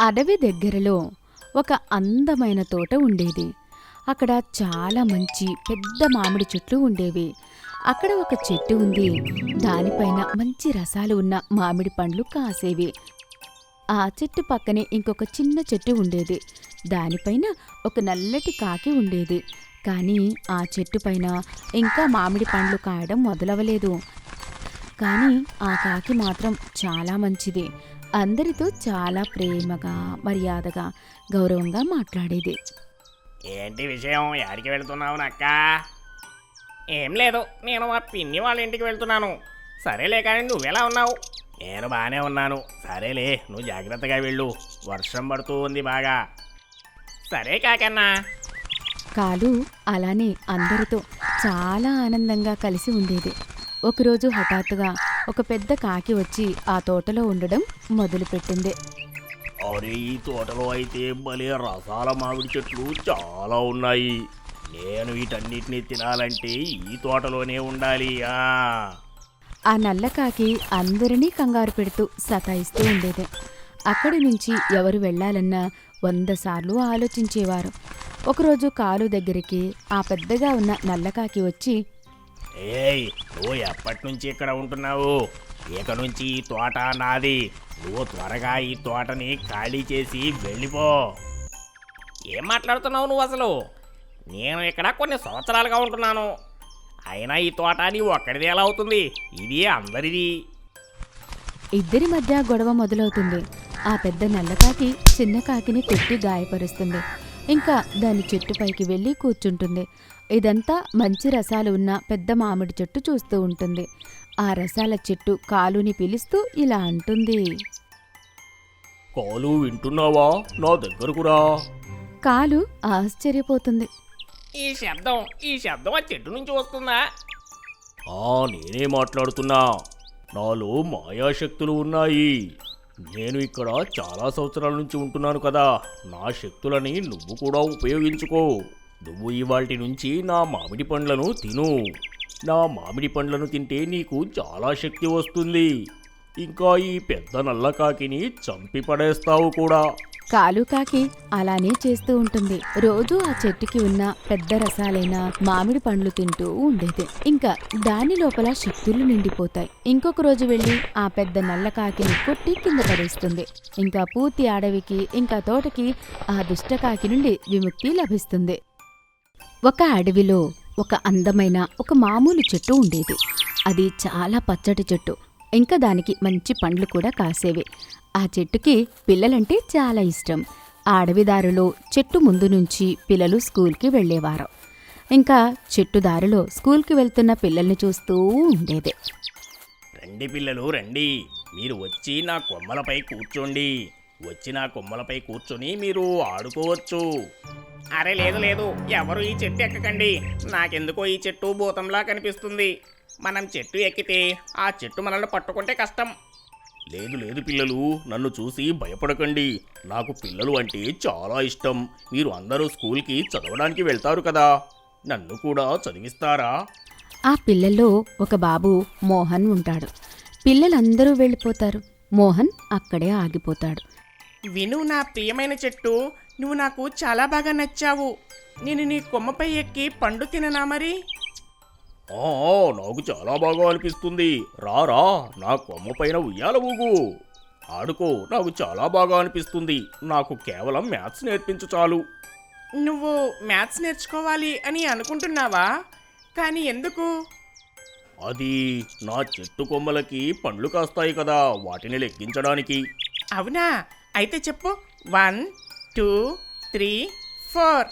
అడవి దగ్గరలో ఒక అందమైన తోట ఉండేది. అక్కడ చాలా మంచి పెద్ద మామిడి చెట్లు ఉండేవి. అక్కడ ఒక చెట్టు ఉంది. దానిపైన మంచి రసాలు ఉన్న మామిడి పండ్లు కాసేవి. ఆ చెట్టు పక్కనే ఇంకొక చిన్న చెట్టు ఉండేది. దానిపైన ఒక నల్లటి కాకి ఉండేది. కానీ ఆ చెట్టు పైన ఇంకా మామిడి పండ్లు కాయడం మొదలవలేదు. కానీ ఆ కాకి మాత్రం చాలా మంచిది. అందరితో చాలా ప్రేమగా మర్యాదగా గౌరవంగా మాట్లాడేది. ఏంటి విషయం? యాడికి వెళ్తున్నావు నక్క? ఏం లేదు నేను మా పిన్ని వాళ్ళ ఇంటికి వెళ్తున్నాను. సరేలే కానీ నువ్వెలా ఉన్నావు? నేను బాగానే ఉన్నాను. సరేలే నువ్వు జాగ్రత్తగా వెళ్ళు. వర్షం పడుతూ ఉంది బాగా. సరే కాకన్నా. కాలు అలానే అందరితో చాలా ఆనందంగా కలిసి ఉండేది. ఒకరోజు హఠాత్తుగా ఒక పెద్ద కాకి వచ్చి ఆ తోటలో ఉండడం మొదలుపెట్టింది. అరే ఈ తోటలో అయితే భలే రసాల మామిడి చెట్లు చాలా ఉన్నాయి. నేను వీటన్నిటిని తినాలంటే ఈ తోటలోనే ఉండాలి ఆ. ఆ నల్లకాకి అందరినీ కంగారు పెడుతూ సతాయిస్తూ ఉండేది. అక్కడి నుంచి ఎవరు వెళ్ళాలన్నా వంద సార్లు ఆలోచించేవారు. ఒకరోజు కాలు దగ్గరికి ఆ పెద్దగా ఉన్న నల్లకాకి వచ్చి ఏయ్ నువ్వు ఎప్పటి నుంచి ఇక్కడ ఉంటున్నావు? ఇక నుంచి ఈ తోట నాది. నువ్వు త్వరగా ఈ తోటని ఖాళీ చేసి వెళ్ళిపో. ఏం మాట్లాడుతున్నావు నువ్వు అసలు? నేను ఇక్కడ కొన్ని సంవత్సరాలుగా ఉంటున్నాను. అయినా ఈ తోట నీ ఒక్కడిది ఎలా అవుతుంది? ఇది అందరిది. ఇద్దరి మధ్య గొడవ మొదలవుతుంది. ఆ పెద్ద నల్లకాకి చిన్న కాకిని కొట్టి గాయపరుస్తుంది. ఇంకా దాని చెట్టుపైకి వెళ్ళి కూర్చుంటుంది. ఇదంతా మంచి రసాలు ఉన్న పెద్ద మామిడి చెట్టు చూస్తూ ఉంటుంది. ఆ రసాల చెట్టు కాలుని పిలుస్తూ ఇలా అంటుంది. కాలు వింటున్నావా? నా దగ్గరకు రా. కాలు ఆశ్చర్యపోతుంది. ఈ శబ్దం ఈ శబ్దం ఆ చెట్టు నుంచి వస్తుందా? ఆ నేనే మాట్లాడుతున్నా. నాలో మాయాశక్తులు ఉన్నాయి. నేను ఇక్కడ చాలా సంవత్సరాల నుంచి ఉంటున్నాను కదా. నా శక్తులని నువ్వు కూడా ఉపయోగించుకో. నువ్వు ఇవాటి నుంచి నా మామిడి పండ్లను తిను. నా మామిడి పండ్లను తింటే నీకు చాలా శక్తి వస్తుంది. ఇంకా ఈ పెద్ద నల్లకాకిని చంపి పడేస్తావు కూడా. కాలు కాకి అలానే చేస్తూ ఉంటుంది. రోజు ఆ చెట్టుకి ఉన్న పెద్ద రసాలైన మామిడి పండ్లు తింటూ ఉండేది. ఇంకా దాని లోపల శక్తులు నిండిపోతాయి. ఇంకొక రోజు వెళ్ళి ఆ పెద్ద నల్ల కాకిని కొట్టి కింద పడేస్తుంది. ఇంకా పూర్తి అడవికి ఇంకా తోటకి ఆ దుష్ట కాకి నుండి విముక్తి లభిస్తుంది. ఒక అడవిలో ఒక అందమైన ఒక మామూలు చెట్టు ఉండేది. అది చాలా పచ్చటి చెట్టు. ఇంకా దానికి మంచి పండ్లు కూడా కాసేవి. ఆ చెట్టుకి పిల్లలంటే చాలా ఇష్టం. ఆ అడవిదారిలో చెట్టు ముందు నుంచి పిల్లలు స్కూల్కి వెళ్ళేవారు. ఇంకా చెట్టు దారిలో స్కూల్కి వెళ్తున్న పిల్లల్ని చూస్తూ ఉండేది. రండి పిల్లలు రండి. మీరు వచ్చి నా కొమ్మలపై కూర్చోండి. వచ్చి నా కొమ్మలపై కూర్చొని మీరు ఆడుకోవచ్చు. అరే లేదు లేదు. ఎవరు ఈ చెట్టు ఎక్కకండి. నాకెందుకో ఈ చెట్టు భూతంలా కనిపిస్తుంది. మనం చెట్టు ఎక్కితే ఆ చెట్టు మనల్ని పట్టుకుంటే కష్టం. లేదు లేదు పిల్లలు. నన్ను చూసి భయపడకండి. నాకు పిల్లలు అంటే చాలా ఇష్టం. మీరు అందరూ స్కూల్కి చదవడానికి వెళ్తారు కదా. నన్ను కూడా చదివిస్తారా? ఆ పిల్లల్లో ఒక బాబు మోహన్ ఉంటాడు. పిల్లలందరూ వెళ్ళిపోతారు. మోహన్ అక్కడే ఆగిపోతాడు. విను నా ప్రియమైన చెట్టు నువ్వు నాకు చాలా బాగా నచ్చావు. నేను నీ కొమ్మపై ఎక్కి పండు తిననా మరి? నాకు చాలా బాగా అనిపిస్తుంది. రా రా నా కొమ్మ పైన ఉయ్యాల ఊగు. ఆడుకో నాకు చాలా బాగా అనిపిస్తుంది. నాకు కేవలం మ్యాథ్స్ నేర్పించు చాలు. నువ్వు మ్యాథ్స్ నేర్చుకోవాలి అని అనుకుంటున్నావా? కానీ ఎందుకు? అది నా చెట్టు కొమ్మలకి పండ్లు కాస్తాయి కదా వాటిని లెక్కించడానికి అవునా? అయితే చెప్పు. వన్ టూ త్రీ ఫోర్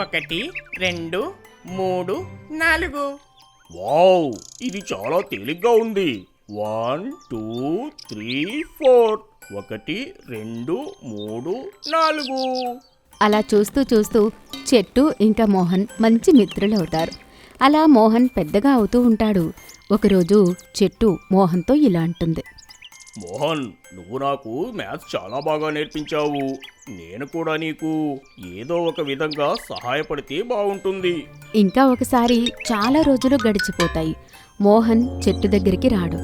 ఒకటి రెండు మూడు నాలుగు. వావ్ ఇది చాలా తేలిగ్గా ఉంది. వన్ టూ త్రీ ఫోర్ ఒకటి రెండు మూడు నాలుగు. అలా చూస్తూ చూస్తూ చెట్టు ఇంకా మోహన్ మంచి మిత్రులవుతారు. అలా మోహన్ పెద్దగా అవుతూ ఉంటాడు. ఒకరోజు చెట్టు మోహన్తో ఇలా అంటుంది. మోహన్ నువ్వు నాకు మ్యాథ్స్ చాలా బాగా నేర్పించావు. నేను కూడా నీకు ఏదో ఒక విధంగా సహాయపడితే బాగుంటుంది. ఇంకా ఒకసారి చాలా రోజులు గడిచిపోతాయి. మోహన్ చెట్టు దగ్గరికి రాడు.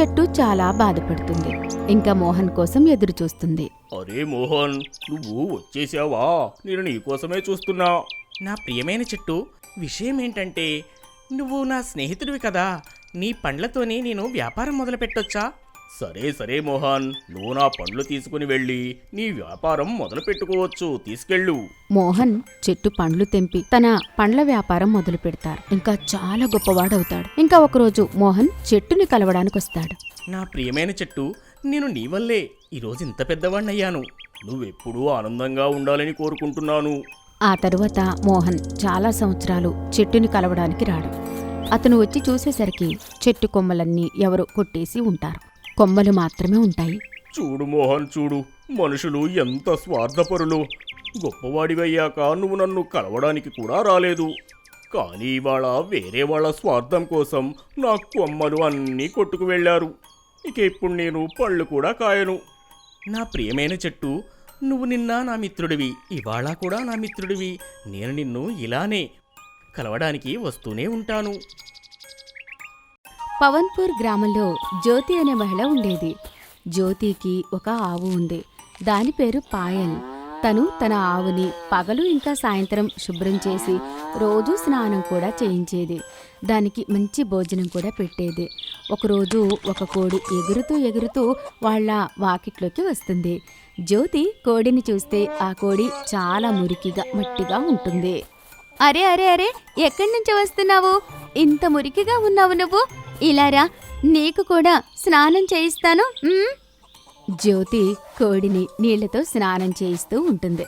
చెట్టు చాలా బాధపడుతుంది. ఇంకా మోహన్ కోసం ఎదురు చూస్తుంది అరే మోహన్ నువ్వు వచ్చేసావా? నేను నీకోసమే చూస్తున్నా. నా ప్రియమైన చెట్టు విషయం ఏంటంటే నువ్వు నా స్నేహితుడివి కదా. నీ పండ్లతోనే నేను వ్యాపారం మొదలు పెట్టొచ్చా సరే సరే మోహన్. నువ్వు నా పండ్లు తీసుకుని వెళ్ళి నీ వ్యాపారం మొదలు పెట్టుకోవచ్చు తీసుకెళ్ళు. మోహన్ చెట్టు పండ్లు తెంపి తన పండ్ల వ్యాపారం మొదలు పెడతారు ఇంకా చాలా గొప్పవాడవుతాడు. ఇంకా ఒకరోజు మోహన్ చెట్టుని కలవడానికి వస్తాడు నా ప్రియమైన చెట్టు నేను నీ వల్లే ఈరోజు ఇంత పెద్దవాణ్ణయ్యాను. నువ్వెప్పుడూ ఆనందంగా ఉండాలని కోరుకుంటున్నాను. ఆ తరువాత మోహన్ చాలా సంవత్సరాలు చెట్టుని కలవడానికి రాడు. అతను వచ్చి చూసేసరికి చెట్టు కొమ్మలన్నీ ఎవరో కొట్టేసి ఉంటారు. కొమ్మలు మాత్రమే ఉంటాయి. చూడు మోహన్ చూడు. మనుషులు ఎంత స్వార్థపరులు. గొప్పవాడివయ్యాక నువ్వు నన్ను కలవడానికి కూడా రాలేదు. కానీ ఇవాళ వేరే వాళ్ళ స్వార్థం కోసం నా కొమ్మలు అన్నీ కొట్టుకు వెళ్ళారు. ఇక ఇప్పుడు నేను పళ్ళు కూడా కాయను. నా ప్రియమైన చెట్టు నువ్వు నిన్న నా మిత్రుడివి ఇవాళ కూడా నా మిత్రుడివి. నేను నిన్ను ఇలానే కలవడానికి వస్తూనే ఉంటాను. పవన్పూర్ గ్రామంలో జ్యోతి అనే మహిళ ఉండేది. జ్యోతికి ఒక ఆవు ఉంది. దాని పేరు పాయల్. తను తన ఆవుని పగలు ఇంకా సాయంత్రం శుభ్రం చేసి రోజు స్నానం కూడా చేయించేది. దానికి మంచి భోజనం కూడా పెట్టేది. ఒకరోజు ఒక కోడి ఎగురుతూ ఎగురుతూ వాళ్ళ వాకిట్లోకి వస్తుంది. జ్యోతి కోడిని చూస్తే ఆ కోడి చాలా మురికిగా మట్టిగా ఉంటుంది. అరే అరే అరే ఎక్కడి నుంచి వస్తున్నావు? ఇంత మురికిగా ఉన్నావు నువ్వు? ఇలారా నీకు కూడా స్నానం చేయిస్తాను జ్యోతి కోడిని నీళ్ళతో స్నానం చేయిస్తూ ఉంటుంది.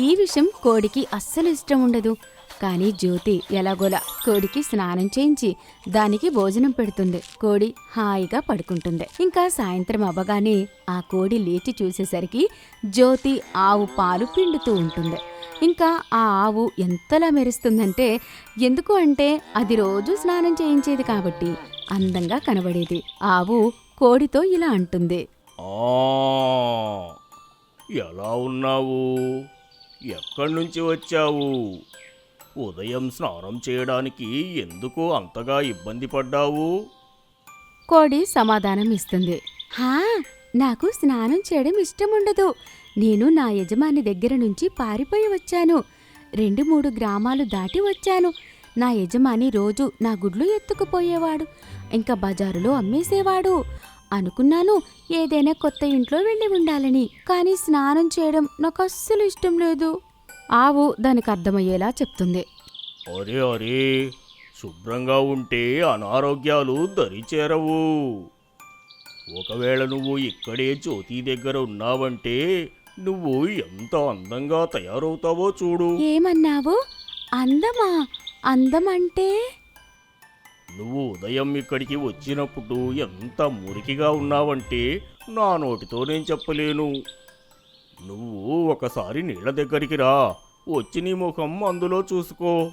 ఈ విషయం కోడికి అస్సలు ఇష్టం ఉండదు. కానీ జ్యోతి ఎలాగోలా కోడికి స్నానం చేయించి దానికి భోజనం పెడుతుంది. కోడి హాయిగా పడుకుంటుంది. ఇంకా సాయంత్రం అవ్వగానే ఆ కోడి లేచి చూసేసరికి జ్యోతి ఆవు పాలు పిండుతూ ఉంటుంది. ఇంకా ఆ ఆవు ఎంతలా మెరుస్తుందంటే ఎందుకు అంటే అది రోజు స్నానం చేయించేది కాబట్టి. అందంగా కనబడేది. ఆవు కోడితో ఇలా అంటుంది. ఎలా ఉన్నావు? ఎక్కడి నుంచి వచ్చావు? ఉదయం స్నానం చేయడానికి ఎందుకు అంతగా ఇబ్బంది పడ్డావు? కోడి సమాధానం ఇస్తుంది. హా నాకు స్నానం చేయడం ఇష్టం ఉండదు నేను నా యజమాని దగ్గర నుంచి పారిపోయి వచ్చాను. రెండు మూడు గ్రామాలు దాటి వచ్చాను. నా యజమాని రోజు నా గుడ్లు ఎత్తుకుపోయేవాడు ఇంకా బజారులో అమ్మేసేవాడు. అనుకున్నాను ఏదైనా కొత్త ఇంట్లో వెళ్ళి ఉండాలని కానీ స్నానం చేయడం నాకు అస్సలు ఇష్టం లేదు. ఆవు దానికి అర్థమయ్యేలా చెప్తుంది. అరే అరే శుభ్రంగా ఉంటే అనారోగ్యాలు దరిచేరవు ఒకవేళ నువ్వు ఇక్కడే జ్యోతి దగ్గర ఉన్నావంటే నువ్వు ఎంత అందంగా తయారవుతావో చూడు. ఏమన్నావు? అందమా? అందం అంటే నువ్వు ఉదయం ఇక్కడికి వచ్చినప్పుడు ఎంత మురికిగా ఉన్నావంటే నా నోటితో నేను చెప్పలేను. నువ్వు ఒకసారి నీళ్ళ దగ్గరికి రా. వచ్చి నీ ముఖం అందులో చూసుకో.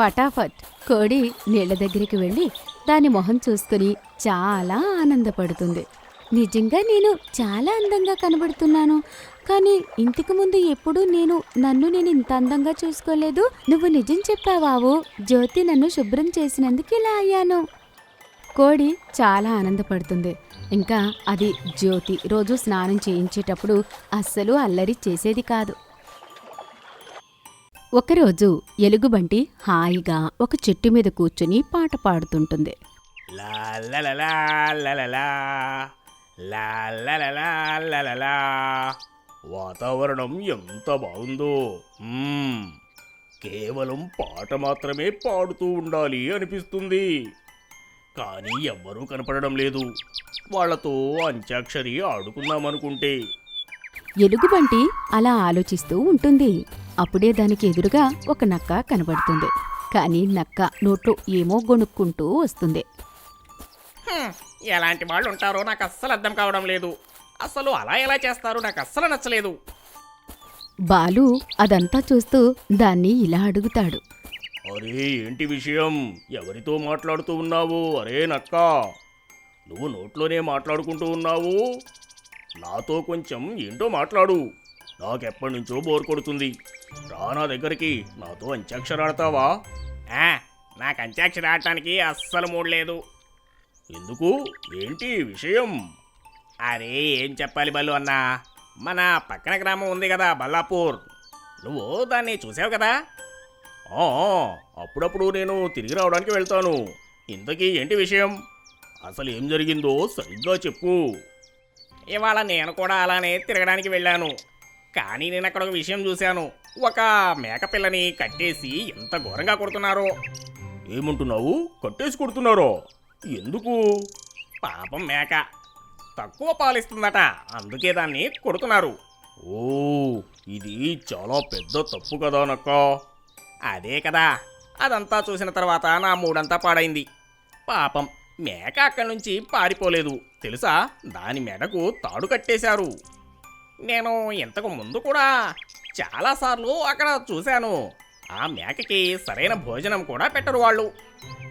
పటాఫట్. కోడి నీళ్ళ దగ్గరికి వెళ్ళి దాని మొహం చూసుకుని చాలా ఆనందపడుతుంది. నిజంగా నేను చాలా అందంగా కనబడుతున్నాను. కానీ ఇంటికి ముందు ఎప్పుడూ నేను నన్ను నేను ఇంత అందంగా చూసుకోలేదు. నువ్వు నిజం చెప్పావావు జ్యోతి నన్ను శుభ్రం చేసినందుకు ఇలా అయ్యాను. కోడి చాలా ఆనందపడుతుంది. ఇంకా అది జ్యోతి రోజు స్నానం చేయించేటప్పుడు అస్సలు అల్లరి చేసేది కాదు. ఒకరోజు ఎలుగుబంటి హాయిగా ఒక చెట్టు మీద కూర్చుని పాట పాడుతుంటుంది. లా లా లా లా లా. లా వాతావరణం ఎంత బాగుందో. కేవలం పాట మాత్రమే పాడుతూ ఉండాలి అనిపిస్తుంది. కానీ ఎవ్వరూ కనపడడం లేదు. వాళ్ళతో అంత్యాక్షరి ఆడుకుందామనుకుంటే ఎలుగుబంటి అలా ఆలోచిస్తూ ఉంటుంది. అప్పుడే దానికి ఎదురుగా ఒక నక్క కనబడుతుంది. కానీ నక్క నోట్లో ఏమో గొణుక్కుంటూ వస్తుంది. ఎలాంటి వాళ్ళు ఉంటారో నాకు అస్సలు అర్థం కావడం లేదు. అసలు అలా ఎలా చేస్తారో నాకు అస్సలు నచ్చలేదు. బాలు అదంతా చూస్తూ దాన్ని ఇలా అడుగుతాడు. అరే ఏంటి విషయం? ఎవరితో మాట్లాడుతూ ఉన్నావు? అరే నక్క. నువ్వు నోట్లోనే మాట్లాడుకుంటూ ఉన్నావు? నాతో కొంచెం ఏంటో మాట్లాడు. నాకెప్పటి నుంచో బోర్ కొడుతుంది. రా నా దగ్గరికి. నాతో అంత్యాక్షరాడతావా? నాకు అంత్యాక్షరి ఆడటానికి అస్సలు మూడు లేదు. ఎందుకు? ఏంటి విషయం? అరే ఏం చెప్పాలి బల్లు అన్నా? మన పక్కన గ్రామం ఉంది కదా బల్లాపూర్. నువ్వు దాన్ని చూసావు కదా? అప్పుడప్పుడు నేను తిరిగి రావడానికి వెళ్తాను. ఇంతకీ ఏంటి విషయం? అసలు ఏం జరిగిందో సరిగ్గా చెప్పు. ఇవాళ నేను కూడా అలానే తిరగడానికి వెళ్ళాను. కానీ నేను అక్కడ ఒక విషయం చూశాను. ఒక మేకపిల్లని కట్టేసి ఎంత ఘోరంగా కొడుతున్నారో. ఏమంటున్నావు? కట్టేసి కొడుతున్నారో? ఎందుకు? పాపం మేక. తక్కువ పాలిస్తుందట. అందుకే దాన్ని కొడుతున్నారు. ఓ ఇది చాలా పెద్ద తప్పు కదా నక్క. అదే కదా. అదంతా చూసిన తర్వాత నా మూడంతా పాడైంది. పాపం మేక అక్కడి నుంచి పారిపోలేదు. తెలుసా? దాని మెడకు తాడు కట్టేశారు. నేను ఇంతకు ముందు కూడా చాలాసార్లు అక్కడ చూశాను. ఆ మేకకి సరైన భోజనం కూడా పెట్టరు వాళ్ళు.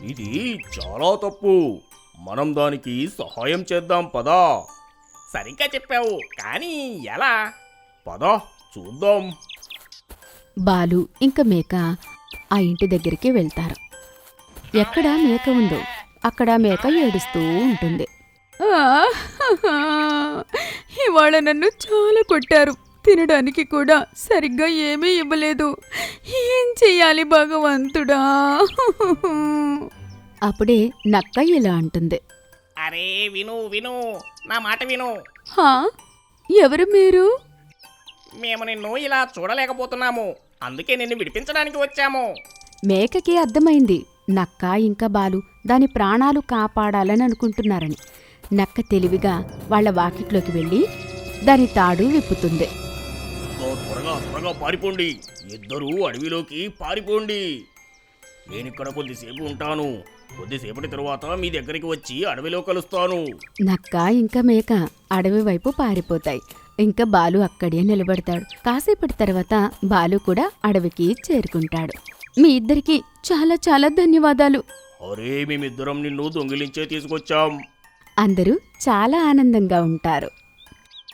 ఇది చాలా తప్పు. మనం దానికి సహాయం చేద్దాం పదా. సరిగ్గా చెప్పావు. కానీ ఎలా? పదా చూద్దాం. బాలు ఇంకా మేక ఆ ఇంటి దగ్గరికి వెళ్తారు. ఎక్కడ మేక ఉందో అక్కడ మేక ఏడుస్తూ ఉంటుంది. ఇవాళ నన్ను చాలా కొట్టారు. తినడానికి కూడా సరిగ్గా ఏమీ ఇవ్వలేదు. ఏం చెయ్యాలి భగవంతుడా? అప్పుడే నక్క ఇలా అంటుంది. అరే విను విను నా మాట విను. హా? ఎవరు మీరు? మేము నిన్ను ఇలా చూడలేకపోతున్నాము. అందుకే నిన్ను విడిపించడానికి వచ్చాము. మేకకి అర్థమైంది. నక్క ఇంకా బాలు దాని ప్రాణాలు కాపాడాలని అనుకుంటున్నారని. నక్క తెలివిగా వాళ్ళ వాకిట్లోకి వెళ్ళి దాని తాడు విప్పుతుంది. ఓ, త్వరగా త్వరగా పారిపోండి. ఇద్దరూ అడవిలోకి పారిపోండి. నేను ఇక్కడ కొద్దిసేపు ఉంటాను. కొద్దిసేపటి తరువాత మీ దగ్గరికి వచ్చి అడవిలో కలుస్తాను. నక్క ఇంకా మేక అడవి వైపు పారిపోతాయి. ఇంకా బాలు అక్కడే నిలబడతాడు. కాసేపటి తర్వాత బాలు కూడా అడవికి చేరుకుంటాడు. మీ ఇద్దరికి చాలా చాలా ధన్యవాదాలు. అరే మేమిద్దరం నిన్ను దొంగిలించే తీసుకొచ్చాం. అందరూ చాలా ఆనందంగా ఉంటారు.